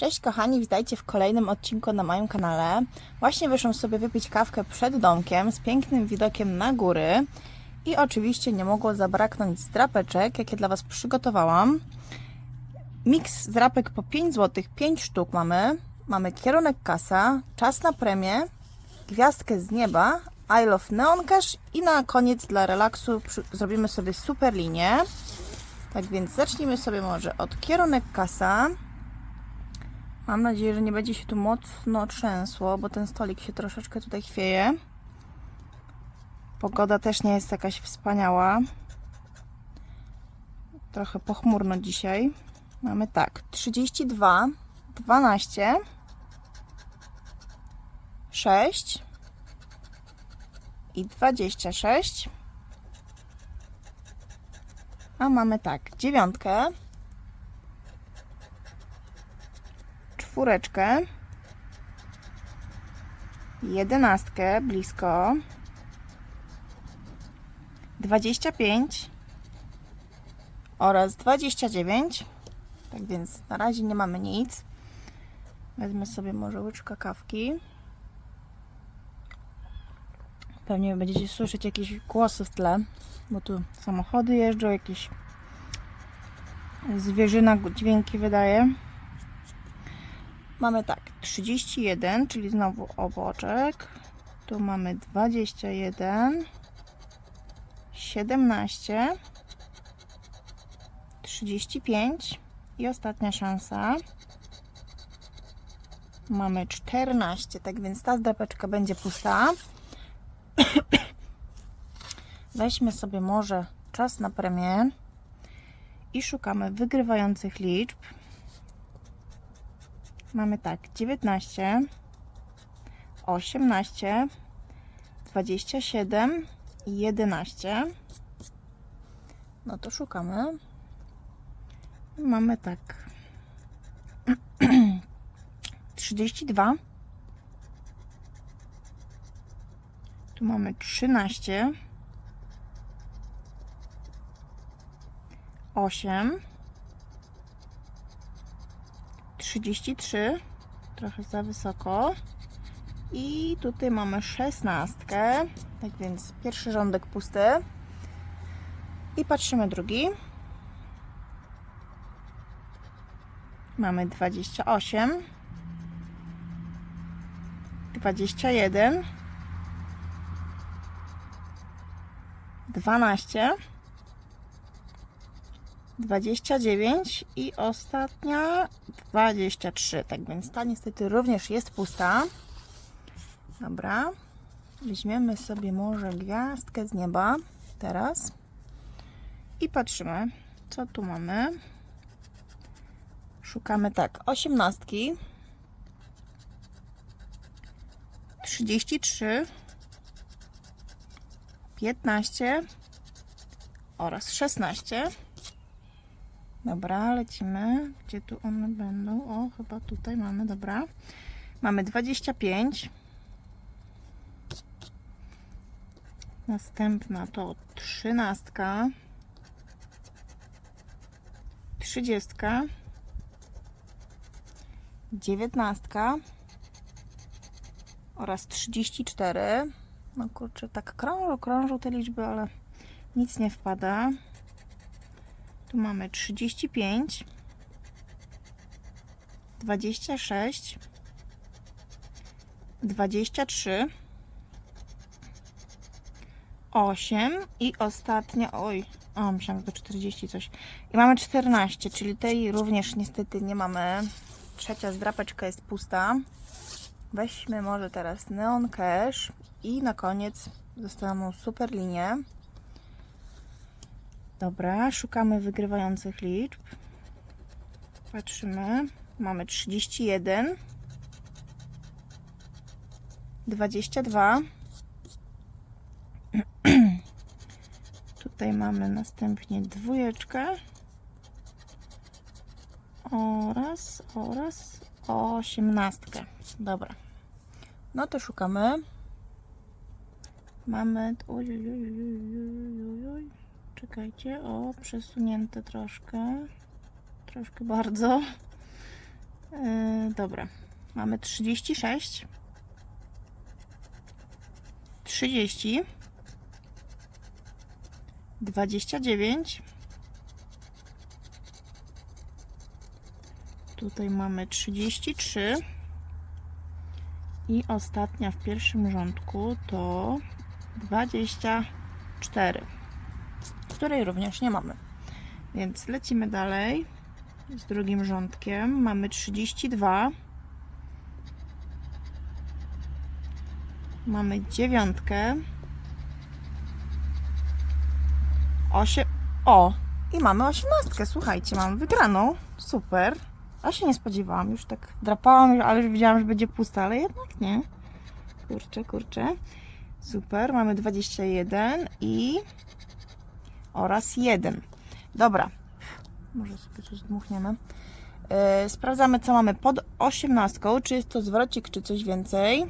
Cześć kochani, witajcie w kolejnym odcinku na moim kanale. Właśnie wyszłam sobie wypić kawkę przed domkiem z pięknym widokiem na góry i oczywiście nie mogło zabraknąć zdrapeczek, jakie dla Was przygotowałam. Miks zdrapek po 5 zł, 5 sztuk mamy. Mamy kierunek kasa, czas na premię, gwiazdkę z nieba, I love Neon Cash i na koniec dla relaksu zrobimy sobie super linię. Tak więc zacznijmy sobie może od kierunek kasa. Mam nadzieję, że nie będzie się tu mocno trzęsło, bo ten stolik się troszeczkę tutaj chwieje. Pogoda też nie jest jakaś wspaniała. Trochę pochmurno dzisiaj. Mamy tak, 32, 12, 6 i 26. A mamy tak, dziewiątkę, czwóreczkę, jedenastkę blisko, dwadzieścia pięć oraz dwadzieścia dziewięć. Tak więc na razie nie mamy nic. Wezmę sobie może łyczka kawki. Pewnie będziecie słyszeć jakieś głosy w tle, bo tu samochody jeżdżą, jakieś zwierzyna dźwięki wydaje. Mamy tak, 31, czyli znowu oboczek. Tu mamy 21, 17, 35 i ostatnia szansa. Mamy 14, tak więc ta zdrapeczka będzie pusta. Weźmy sobie może czas na premię i szukamy wygrywających liczb. Mamy tak 19, 18, 27 i 11. No to szukamy. Mamy tak 32. Tu mamy 13. 8 33 trochę za wysoko. I tutaj mamy 16 tak więc pierwszy rządek pusty. I patrzymy drugi. Mamy 28 21 12 29 i ostatnia 23. Tak więc ta niestety również jest pusta. Dobra. Weźmiemy sobie może gwiazdkę z nieba teraz i patrzymy, co tu mamy. Szukamy tak, 18, 33, 15 oraz 16. Dobra, lecimy. Gdzie tu one będą? O, chyba tutaj mamy, dobra. Mamy 25. Następna to 13. 30. 19. Oraz 34. No kurczę, tak krążą, krążą te liczby, ale nic nie wpada. Tu mamy 35, 26, 23, 8 i ostatnia, oj, o, myślałam, że to 40 coś. I mamy 14, czyli tej również niestety nie mamy. Trzecia zdrapeczka jest pusta. Weźmy może teraz Neon Cash i na koniec zostaną super linie. Dobra, szukamy wygrywających liczb. Patrzymy. Mamy 31, 22. Tutaj mamy następnie dwójeczkę oraz, oraz osiemnastkę. Dobra. No to szukamy. Mamy. Oj. Czekajcie, o, przesunięte troszkę. Troszkę bardzo. Yy, dobra. Mamy 36. 30. 29. Tutaj mamy 33. I ostatnia w pierwszym rządku to 24, której również nie mamy. Więc lecimy dalej z drugim rządkiem. Mamy 32. Mamy dziewiątkę. 8. O! I mamy osiemnastkę. Słuchajcie, mam wygraną. Super. A się nie spodziewałam. Już tak drapałam, ale już wiedziałam, że będzie pusta, ale jednak nie. Kurczę, kurczę. Super. Mamy 21 i oraz 1. Dobra. Może sobie tu zdmuchniemy. Yy, sprawdzamy, co mamy pod 18. Czy jest to zwrocik, czy coś więcej.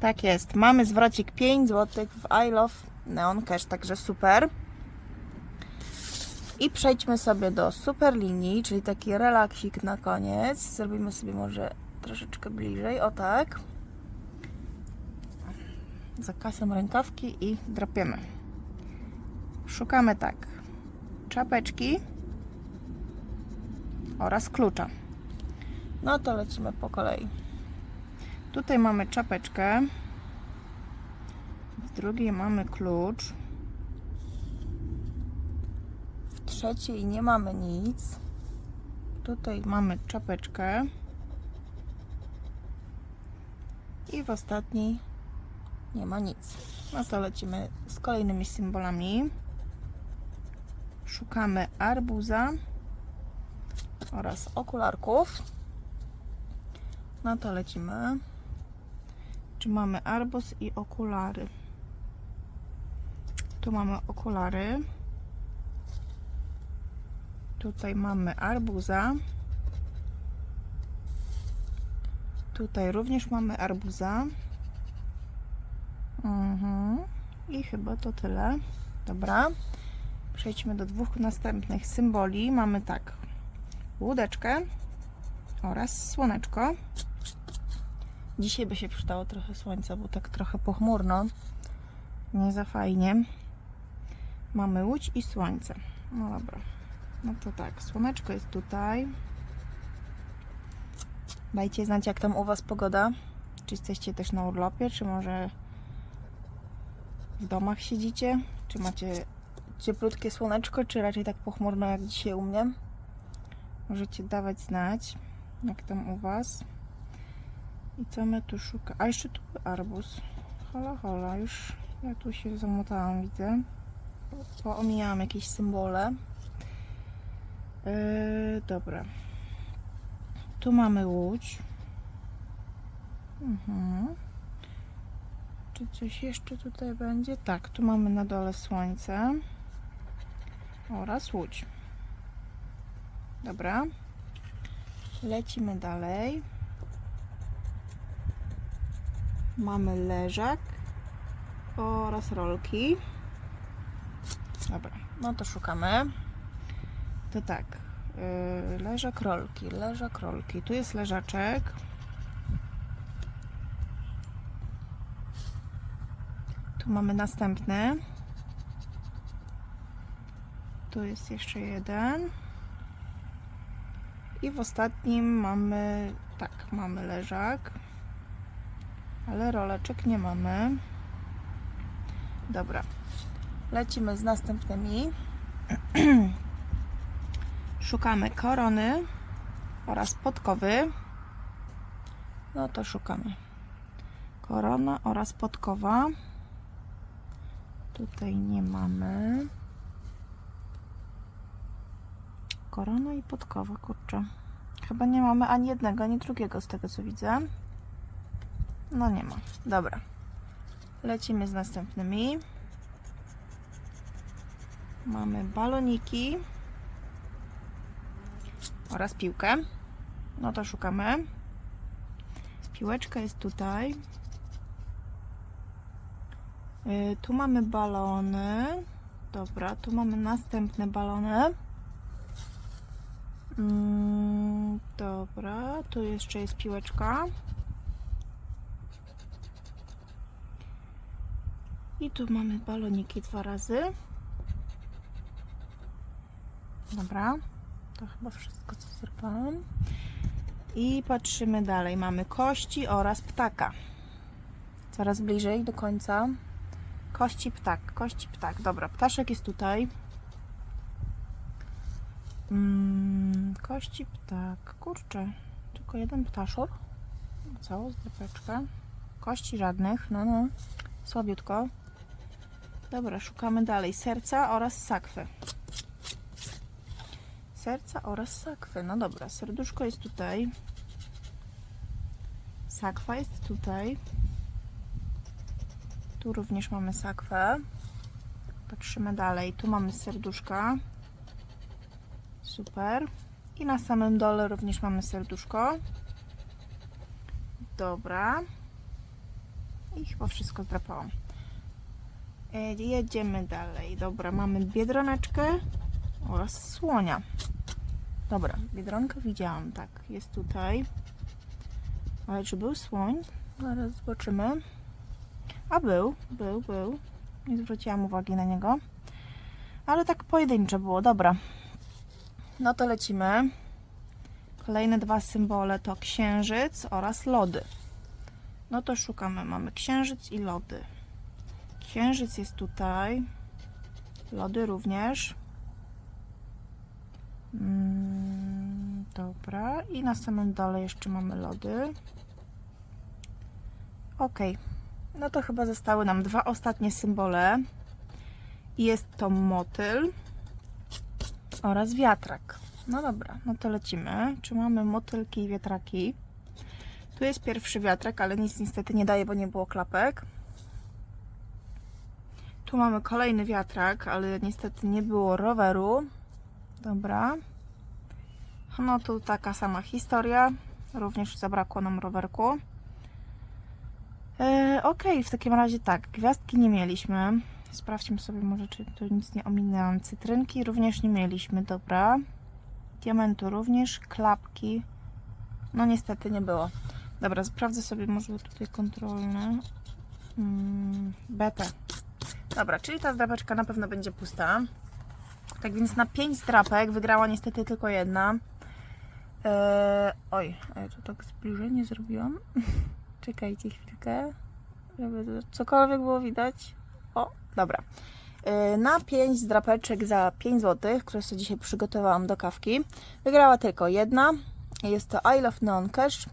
Tak jest. Mamy zwrocik 5 zł w I Love Neon Cash, także super. I przejdźmy sobie do super linii, czyli taki relaksik na koniec. Zrobimy sobie może troszeczkę bliżej, o tak. Zakasem rękawki i drapiemy. Szukamy tak. Czapeczki oraz klucza. No to lecimy po kolei. Tutaj mamy czapeczkę. W drugiej mamy klucz. W trzeciej nie mamy nic. Tutaj mamy czapeczkę. I w ostatniej nie ma nic. No to lecimy z kolejnymi symbolami. Szukamy arbuza oraz okularków. No to lecimy. Czy mamy arbuz i okulary? Tu mamy okulary. Tutaj mamy arbuza. Tutaj również mamy arbuza. Mhm. I chyba to tyle. Dobra. Przejdźmy do dwóch następnych symboli. Mamy tak. Łódeczkę oraz słoneczko. Dzisiaj by się przydało trochę słońca, bo tak trochę pochmurno. Nie za fajnie. Mamy łódź i słońce. No dobra. No to tak, słoneczko jest tutaj. Dajcie znać, jak tam u Was pogoda. Czy jesteście też na urlopie, czy może w domach siedzicie? Czy macie cieplutkie słoneczko, czy raczej tak pochmurno jak dzisiaj u mnie? Możecie dawać znać, jak tam u Was. I co my tu szukamy? A jeszcze tu arbuz. Hola, hola, już ja tu się zamotałam, widzę. Poomijałam jakieś symbole. Yy, dobra. Tu mamy łódź. Mhm. Czy coś jeszcze tutaj będzie? Tak, tu mamy na dole słońce oraz łódź. Dobra. Lecimy dalej. Mamy leżak oraz rolki. Dobra, no to szukamy. To tak. Yy, leżak, rolki, leżak, rolki. Tu jest leżaczek. Tu mamy następny. Tu jest jeszcze jeden. I w ostatnim mamy, tak, mamy leżak. Ale roleczek nie mamy. Dobra. Lecimy z następnymi. Szukamy korony oraz podkowy. No to szukamy. Korona oraz podkowa. Tutaj nie mamy. Korona i podkowa, kurczę. Chyba nie mamy ani jednego, ani drugiego z tego co widzę. No nie ma. Dobra. Lecimy z następnymi. Mamy baloniki oraz piłkę. No to szukamy. Piłeczka jest tutaj. Yy, tu mamy balony. Dobra, tu mamy następne balony. Mm, dobra, tu jeszcze jest piłeczka. I tu mamy baloniki dwa razy. Dobra, to chyba wszystko co zrobiłam. I patrzymy dalej. Mamy kości oraz ptaka. Coraz bliżej do końca. Kości ptak, kości ptak. Dobra, ptaszek jest tutaj. Mm, kości ptak. Kurczę, tylko jeden ptaszur. Całą zdrapeczkę. Kości żadnych, no no. Słabiutko. Dobra, szukamy dalej. Serca oraz sakwy. Serca oraz sakwy. No dobra, serduszko jest tutaj. Sakwa jest tutaj. Tu również mamy sakwę. Patrzymy dalej. Tu mamy serduszka. Super. I na samym dole również mamy serduszko. Dobra. I chyba wszystko zdrapałam. E, Jedziemy dalej. Dobra, mamy biedroneczkę oraz słonia. Dobra, biedronkę widziałam, tak, jest tutaj. Ale czy był słoń? Zaraz zobaczymy. A był, był, był. Nie zwróciłam uwagi na niego. Ale tak pojedynczo było, dobra. No to lecimy. Kolejne dwa symbole to księżyc oraz lody. No to szukamy. Mamy księżyc i lody. Księżyc jest tutaj. Lody również. Mm, dobra. I na samym dole jeszcze mamy lody. Ok. No to chyba zostały nam dwa ostatnie symbole. Jest to motyl oraz wiatrak. No dobra, no to lecimy. Czy mamy motylki i wiatraki? Tu jest pierwszy wiatrak, ale nic niestety nie daje, bo nie było klapek. Tu mamy kolejny wiatrak, ale niestety nie było roweru. Dobra. No tu taka sama historia. Również zabrakło nam rowerku. E, ok, w takim razie tak, gwiazdki nie mieliśmy. Sprawdźmy sobie może, czy tu nic nie ominęłam. Cytrynki również nie mieliśmy, dobra. Diamentu również, klapki. No niestety nie było. Dobra, sprawdzę sobie może tutaj kontrolne. Mm, betę. Dobra, czyli ta zdrapeczka na pewno będzie pusta. Tak więc na 5 zdrapek wygrała niestety tylko jedna. Eee, oj, a ja tu tak zbliżenie zrobiłam. Czekajcie chwilkę, żeby cokolwiek było widać. Dobra. Eee, Na 5 zdrapeczek za 5 zł, które sobie dzisiaj przygotowałam do kawki, wygrała tylko jedna. Jest to I Love Neon Cash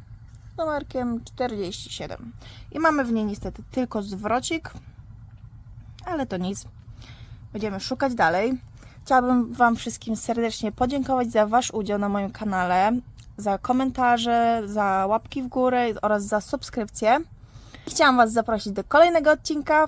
numerkiem 47. I mamy w niej niestety tylko zwrocik, ale to nic. Będziemy szukać dalej. Chciałabym Wam wszystkim serdecznie podziękować za Wasz udział na moim kanale, za komentarze, za łapki w górę oraz za subskrypcję. Chciałam Was zaprosić do kolejnego odcinka.